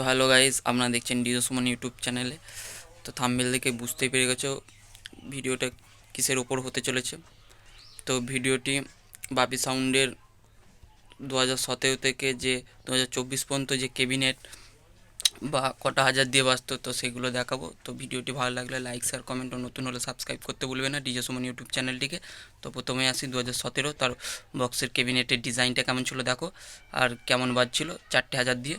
তো hello guys আপনারা দেখছেন ডিজো সুমন ইউটিউব চ্যানেলে। তো থাম্বেল দেখে বুঝতেই পেরে গেছো ভিডিওটা কিসের ওপর হতে চলেছে। তো ভিডিওটি বাপি সাউন্ডের দু হাজার সতেরো থেকে যে দু হাজার চব্বিশ পর্যন্ত যে ক্যাবিনেট বা কটা হাজার দিয়ে বাঁচতো, তো সেগুলো দেখাবো। তো ভিডিওটি ভালো লাগলে লাইক শেয়ার কমেন্ট ও নতুন হলে সাবস্ক্রাইব করতে ভুলবে না ডিজে সুমন ইউটিউব চ্যানেলটিকে। তো প্রথমে আসি দু হাজার সতেরো, তার বক্সের ক্যাবিনেটের ডিজাইনটা কেমন ছিল দেখো। আর কেমন বাজছিল, চারটে হাজার দিয়ে।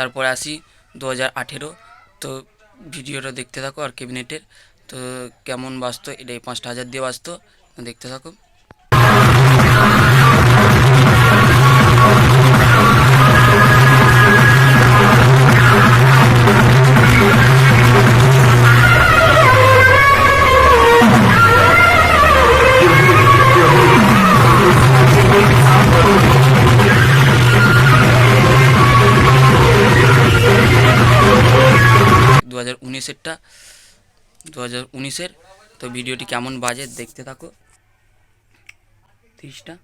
তারপরে আসি দু হাজার আঠেরো। তো ভিডিওটা দেখতে থাকো আর ক্যাবিনেটের। তো কেমন বাঁচতো এটাই পাঁচটা হাজার দিয়ে বাঁচতো দেখতে থাকো। উনিশেরটা দু হাজার উনিশের। তো ভিডিওটি কেমন বাজে দেখতে থাকো। তিরিশটা।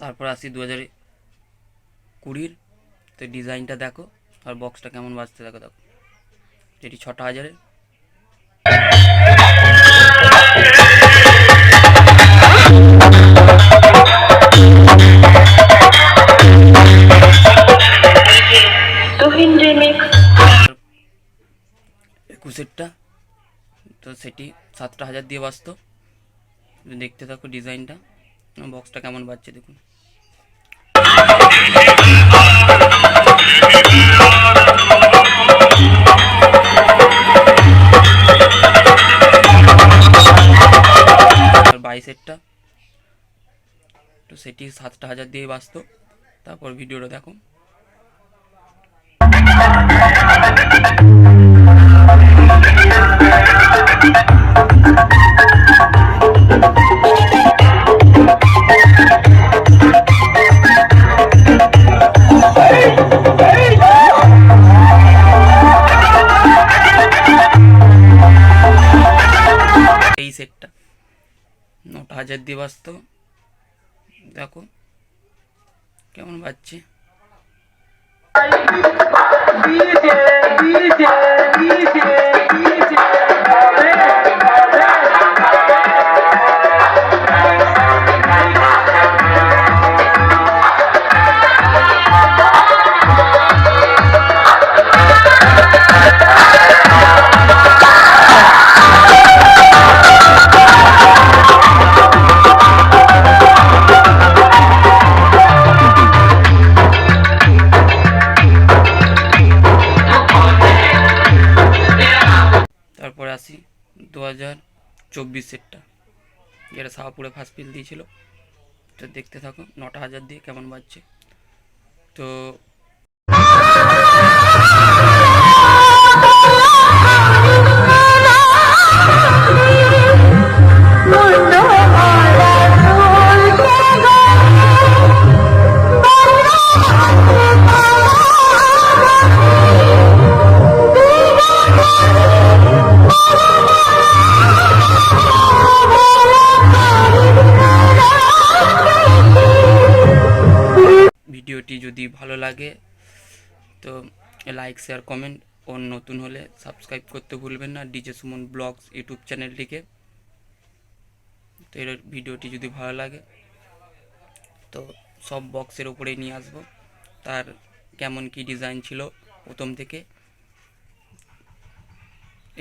তারপর আসি দু হাজার কুড়ির। তো ডিজাইনটা দেখো, আর বক্সটা কেমন বাজতে দেখো দেখো। যেটি ছটা হাজারের। একুশেরটা। তো সেটি সাতটা হাজার দিয়ে বাঁচতো দেখতে থাকো ডিজাইনটা। বক্সটা কেমন বাজছে দেখুন। আর সেটটা তো সেটি সাতটা হাজার দিয়ে বাঁচতো। তারপর ভিডিওটা দেখো। দিয়ে বাঁচতো দেখো কেমন বাজছে। চব্বিশ সেটটা। যেটা সাহাপুরে ফার্স্ট পিল দিয়েছিল। তো দেখতে থাকো, নটা হাজার দিয়ে কেমন বাজছে। তো ভিডিওটি যদি ভালো লাগে, তো লাইক শেয়ার কমেন্ট ও নতুন হলে সাবস্ক্রাইব করতে ভুলবেন না। ডিজে সুমন ব্লগস ইউটিউব চ্যানেলটিকে। তো এর ভিডিওটি যদি ভালো লাগে, তো সব বক্সের উপরেই নিয়ে আসব। তার কেমন কি ডিজাইন ছিল প্রথম থেকে।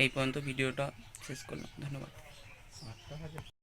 এই পর্যন্ত ভিডিওটা শেষ করলাম। ধন্যবাদ।